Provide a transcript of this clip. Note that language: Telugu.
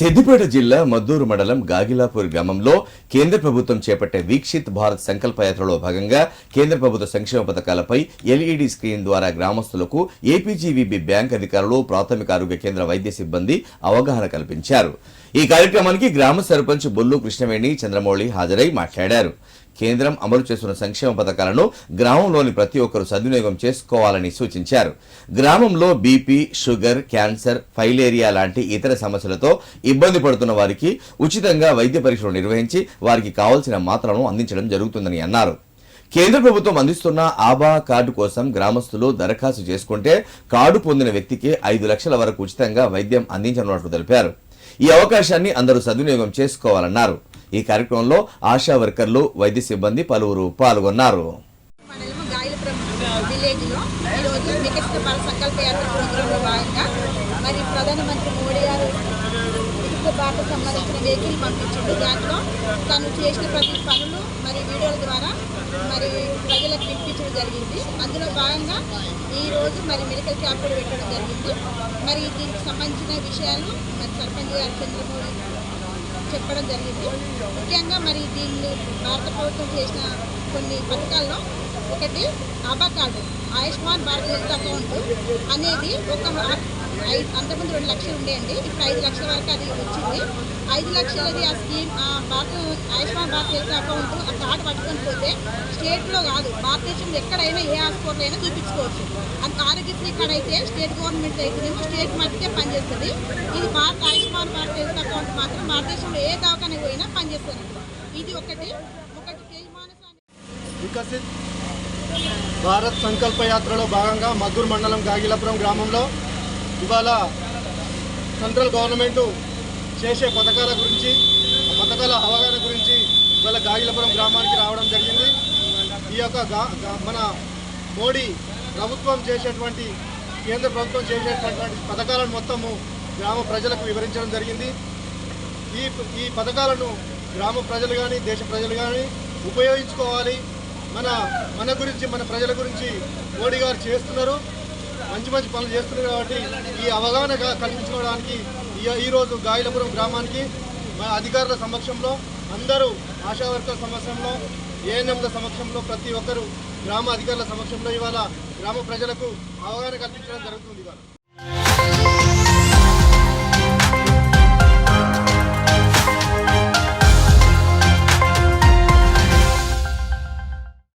సిద్దిపేట జిల్లా మద్దూరు మండలం గాగిలాపూర్ గ్రామంలో కేంద్ర ప్రభుత్వం చేపట్టే వీక్షిత్ భారత్ సంకల్ప యాత్రలో భాగంగా కేంద్ర ప్రభుత్వ సంక్షేమ పథకాలపై ఎల్ఈడి స్క్రీన్ ద్వారా గ్రామస్తులకు ఏపీజీవీబీ బ్యాంక్ అధికారులు ప్రాథమిక ఆరోగ్య కేంద్ర వైద్య సిబ్బంది అవగాహన కల్పించారు. ఈ కార్యక్రమానికి గ్రామ సర్పంచ్ బొల్లు కృష్ణవేణి చంద్రమౌళి హాజరై మాట్లాడారు. కేంద్రం అమలు చేస్తున్న సంక్షేమ పథకాలను గ్రామంలోని ప్రతి ఒక్కరూ సద్వినియోగం చేసుకోవాలని సూచించారు. గ్రామంలో బీపీ షుగర్ క్యాన్సర్ ఫైలేరియా లాంటి ఇతర సమస్యలతో ఇబ్బంది పడుతున్న వారికి ఉచితంగా వైద్య పరీక్షలు నిర్వహించి వారికి కావాల్సిన మాత్రలను అందించడం జరుగుతుందని అన్నారు. కేంద్ర ప్రభుత్వం అందిస్తున్న ఆబా కార్డు కోసం గ్రామస్తులు దరఖాస్తు చేసుకుంటే కార్డు పొందిన వ్యక్తికి ఐదు లక్షల వరకు ఉచితంగా వైద్యం అందించనున్నట్లు తెలిపారు. ఈ అవకాశాన్ని అందరూ సద్వినియోగం చేసుకోవాలన్నారు. ఈ కార్యక్రమంలో ఆశా వర్కర్లు వైద్య సిబ్బంది పలువురు పాల్గొన్నారు. మండలం గాయలపురం విలేజ్లో ఈరోజు భాగంగా మరి ప్రధానమంత్రి మోడీ గారు వికసిత సంబంధించిన వెహికల్ పంపించిండు. దాంట్లో తను చేసిన ప్రతి పనులు మరి వీడియోల ద్వారా మరి ప్రజలకు వినిపించడం జరిగింది. అందులో భాగంగా ఈ రోజు మరి మెడికల్ క్యాంప్ పెట్టడం జరిగింది. మరి దీనికి సంబంధించిన విషయాలు మరి సర్పంచ్ గారు చంద్రమౌళి చెప్పడం జరిగింది. ముఖ్యంగా మరి దీన్ని భారత ప్రభుత్వం చేసిన కొన్ని పథకాల్లో ఒకటి ABHA card Ayushman Bharat health account అనేది ఒక ఐదు అంతకుముందు రెండు లక్షలు ఉండేయండి. ఇప్పుడు ఐదు లక్షల వరకు అది వచ్చింది. ఐదు లక్షలది ఆ స్కీమ్ ఆ భారత ఆయుష్మాన్ భారత్ హెల్త్ అకౌంట్ ఆ కార్డు పట్టుకొని పోతే స్టేట్లో కాదు భారతదేశంలో ఎక్కడైనా ఏ హాస్పిటల్ అయినా చూపించుకోవచ్చు. అంత ఆరోగ్యశ్రీ కార్డు అయితే స్టేట్ గవర్నమెంట్ అయితేనేమో స్టేట్ మట్టుకే పనిచేస్తుంది. ఇది భారత ఆయుష్మాన్ భారత్ హెల్త్ అకౌంట్ మాత్రం భారతదేశంలో ఏ దవాఖాన పోయినా పనిచేస్తుంది ఇది ఒకటి. ఒకటి తేజమానస వికసిత్ భారత్ సంకల్ప యాత్రలో భాగంగా మద్దూరు మండలం గాగిలాపురం గ్రామంలో ఇవాళ సెంట్రల్ గవర్నమెంటు చేసే పథకాల గురించి పథకాల అవగాహన గురించి ఇవాళ గాగిలపురం గ్రామానికి రావడం జరిగింది. ఈ యొక్క మన మోడీ ప్రభుత్వం చేసేటువంటి కేంద్ర ప్రభుత్వం చేసేటటువంటి పథకాలను మొత్తము గ్రామ ప్రజలకు వివరించడం జరిగింది. ఈ ఈ పథకాలను గ్రామ ప్రజలు కానీ దేశ ప్రజలు కానీ ఉపయోగించుకోవాలి. మన మన గురించి మన ప్రజల గురించి మోడీ గారు చేస్తున్నారు. మంచి మంచి పనులు చేస్తున్నారు కాబట్టి ఈ అవగాహన కల్పించుకోవడానికి ఈ- ఈరోజు గాయలపురం గ్రామానికి మన అధికారుల సమక్షంలో అందరూ ఆశా వర్కర్ సమక్షంలో ఏఎన్ఎంల సమక్షంలో ప్రతి ఒక్కరూ గ్రామ అధికారుల సమక్షంలో ఇవాళ గ్రామ ప్రజలకు అవగాహన కల్పించడం జరుగుతుంది ఇవాళ.